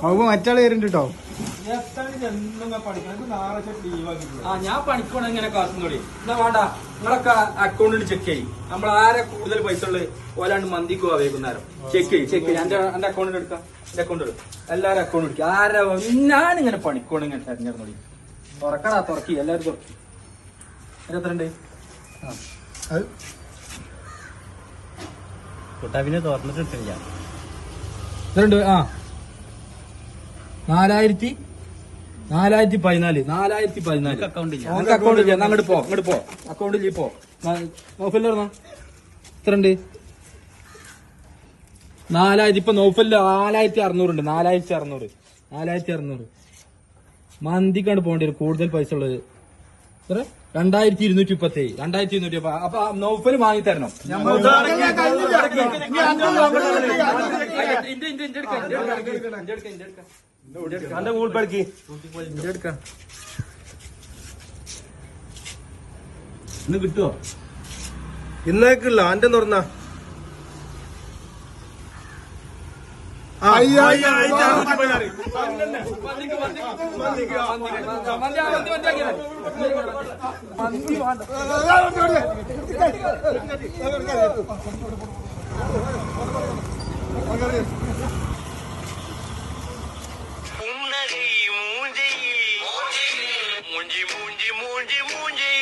അപ്പൊ മറ്റാൾ വരുന്നുണ്ട്? കേട്ടോ ആ ഞാൻ പണിക്കോണം ഇങ്ങനെ കാത്തുന്നോളി എന്നാ വേണ്ട നിങ്ങളൊക്കെ അക്കൗണ്ടിൽ ചെക്ക് ചെയ്യും. നമ്മൾ ആരെ കൂടുതൽ പൈസ ഉള്ളത് ഓലാണ്ട് മന്തിക്കോ വൈകുന്നേരം. ചെക്ക് ചെയ്യും ചെക്ക് ചെയ്യും. എന്റെ എന്റെ അക്കൗണ്ടിൽ എടുക്കാം. എന്റെ അക്കൗണ്ട് എടുക്കാം എല്ലാരും അക്കൗണ്ട് എടുക്കുക ഞാൻ ഇങ്ങനെ പണിക്കോണം ഇങ്ങനെ തെരഞ്ഞെടുത്തോടി തുറക്കടാ തുറക്കി. എല്ലാരും തുറക്കി. എത്ര ഉണ്ട് അത് കുട്ടാപ്പിനെ തുറന്നിട്ടിട്ടില്ല. എത്രണ്ട് ആ. നാലായിരത്തി നാലായിരത്തി പതിനാല് നാലായിരത്തി പതിനാല്. account അക്കൗണ്ട് ഇല്ല. എന്നാ അങ്ങോട്ട് പോ അങ്ങോട്ട് പോ. അക്കൗണ്ടിൽ പോ. നോഫല്ലോ എത്ര ഉണ്ട് നാലായിരത്തി ഇപ്പൊ നോഫൽ നാലായിരത്തി അറുന്നൂറ് ഉണ്ട് നാലായിരത്തി അറുന്നൂറ്. നാലായിരത്തി അറുന്നൂറ്. മന്തിക്കാണ് പോകേണ്ടി വരും. കൂടുതൽ പൈസ ഉള്ളത്. എത്ര? രണ്ടായിരത്തി ഇരുന്നൂറ്റി മുപ്പത്തി രണ്ടായിരത്തി ഇരുന്നൂറ്റി അപ്പൊ നോഫൽ വാങ്ങി തരണം. എന്റെ ഇന്നേക്കില്ല അന്റെ തുറന്ന മന്തി Mundi, Mundi, Mundi, Mundi, Mundi, Mundi, Mundi, Mundi,